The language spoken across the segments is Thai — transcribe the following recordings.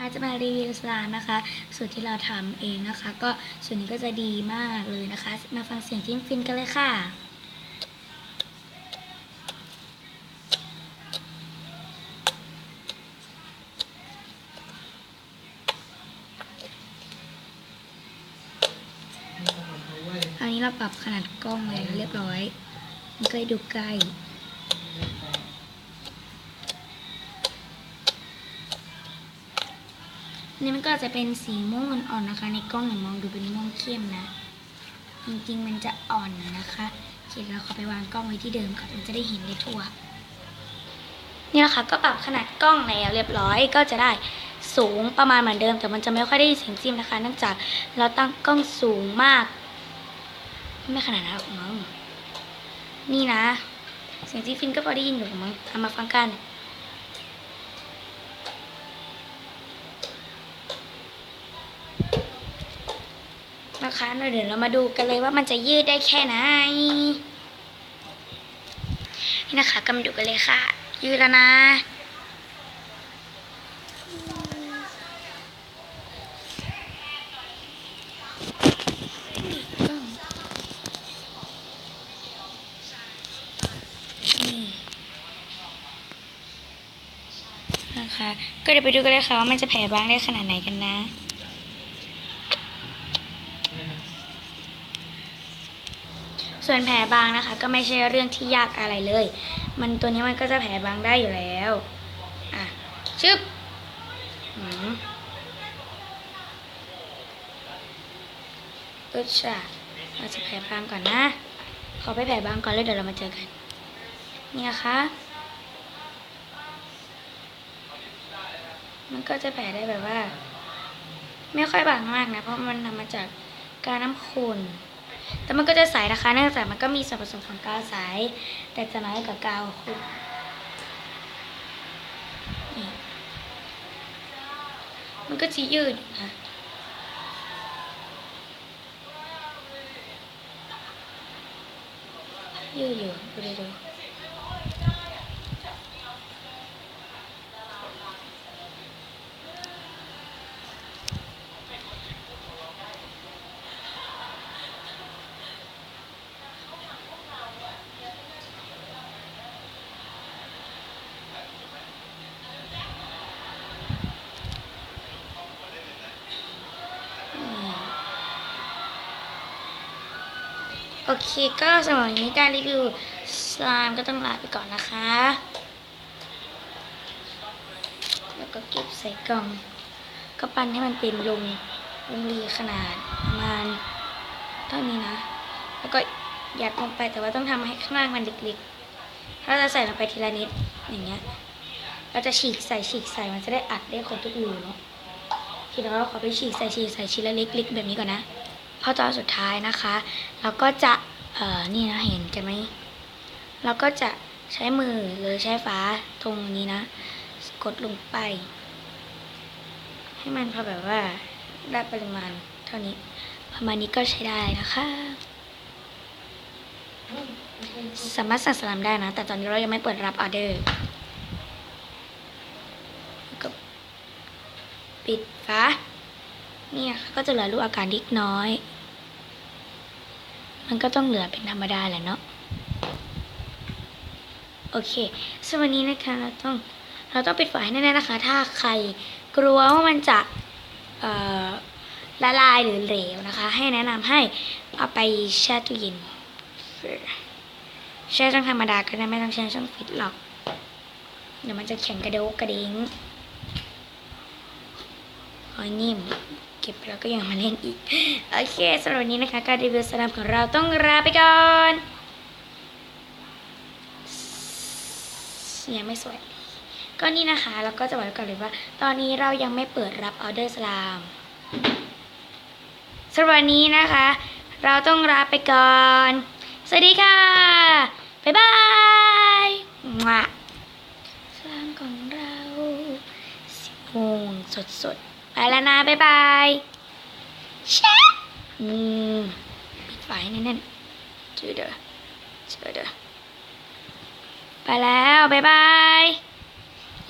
นะคะจะมารีวิวสลามนะคะ สูตรที่เราทำเองนะคะ ก็สูตรนี้ก็จะดีมากเลยนะคะ มาฟังเสียงจิ้มฟินกันเลยค่ะอันนี้เราปรับขนาดกล้องเลยเรียบร้อย มันก็ได้ดูใกล้ นี่มันก็จะเป็นสีม่วงอ่อนๆนะคะ ในกล้องเนี่ยมองดูเป็นม่วงเข้มนะ จริงๆมันจะอ่อนนะคะเขียนเราขอไปวางกล้องไว้ที่เดิมก่อนมันจะได้เห็นได้ทั่ว นี่นะคะก็ปรับขนาดกล้องแล้วเรียบร้อยก็จะได้สูงประมาณเหมือนเดิม แต่มันจะไม่ค่อยได้ยินเสียงจิ้มนะคะเนื่องจากเราตั้งกล้องสูงมาก ไม่ขนาดนั้นหรอกมั้งนี่นะ เสียงที่ฟินก็พอได้ยินอยู่มั้งเอามาฟังกัน นะคะเดี๋ยวเรามาดูกันเลยว่ามันจะยืดได้แค่ไหน นี่นะคะก็มาดูกันเลยค่ะ ยืดแล้วนะนี่นะคะ ก็เดี๋ยวไปดูกันเลยค่ะว่ามันจะแผ่บางได้ขนาดไหนกันนะ ส่วนแผลบางนะคะ ก็ไม่ใช่เรื่องที่ยากอะไรเลย มันตัวนี้มันก็จะแผลบางได้อยู่แล้ว อะ ชึบหืมอึดช่ะเราจะแผลบางก่อนนะ ขอไปแผลบางก่อนแล้วเดี๋ยวเรามาเจอกัน นี่นะคะ มันก็จะแผลได้แบบว่า ไม่ค่อยบางมากนะ เพราะมันทำมาจากกาวน้ำขุ่น แต่มันก็จะใสนะคะเนื่องจากมันก็มีส่วนผสมของกาวใสแต่จะน้อยกว่ากาวคุณมันก็จะยืดอยู่นะยืดอยู่ดูดู โอเคก็สำหรับนี้การรีวิวสลามก็ต้องลาไปก่อนนะคะ แล้วก็เก็บใส่กล่อง ก็ปั้นให้มันเป็นลงลงรีขนาดประมาณเท่านี้นะ แล้วก็ยัดลงไปแต่ว่าต้องทำให้ข้างล่างมันเล็กๆ ถ้าเราใส่ลงไปทีละนิดอย่างเงี้ย เราจะฉีกใส่ฉีกใส่มันจะได้อัดได้ครบทุกรูเนาะทีนี้เราขอไปฉีกใส่ฉีกใส่ชิ้นละเล็กๆแบบนี้ก่อนนะ พอตอนสุดท้ายนะคะเราก็จะเอ่อนี่นะเห็นกันไหมเราก็จะใช้มือหรือใช้ฟ้าตรงนี้นะ กดลงไป ให้มันพอแบบว่าได้ปริมาณเท่านี้ ประมาณนี้ก็ใช้ได้นะคะสามารถสั่งสลามได้นะ แต่ตอนนี้เรายังไม่เปิดรับออเดอร์ก็ปิดฝาเนี่ยก็จะเหลือลูกอากาศเล็กน้อย มันก็ต้องเหลือเป็นธรรมดาแหละเนาะโอเคสวันนี้นะคะเราต้องเราต้องปิดฝาให้แน่ๆนะคะ ถ้าใครกลัวว่ามันจะละลายหรือเหลวนะคะ ให้แนะนำให้เอาไปแช่ตู้เย็นแช่ช่องธรรมดาก็ได้ไม่ต้องแช่ช่องฟิตหรอก เดี๋ยวมันจะแข็งกระโดกกระเด้งหอยนิ่ม ก็บแล้วก็ยังมาเล่นอีก โอเคสำหรับวันนี้นะคะ การรีวิวสนามของเราต้องลาไปก่อนเสียงไม่สวย ก็นี่นะคะ แล้วก็จะบอกก่อนเลยว่า ตอนนี้เรายังไม่เปิดรับออเดอร์สลามสำหรับวันนี้นะคะ เราต้องลาไปก่อน สวัสดีค่ะ บ๊ายบายมะสลามของเราสิบโมงสดๆ แล้วนะ บ๊ายบายแชะอืมปิดไฟแน่นๆเจอเด้อเจอเด้อไปแล้ว บ๊ายบาย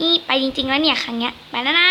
นี่ไปจริง ๆ แล้วเนี่ย ครั้งเนี้ย ไปแล้วนะ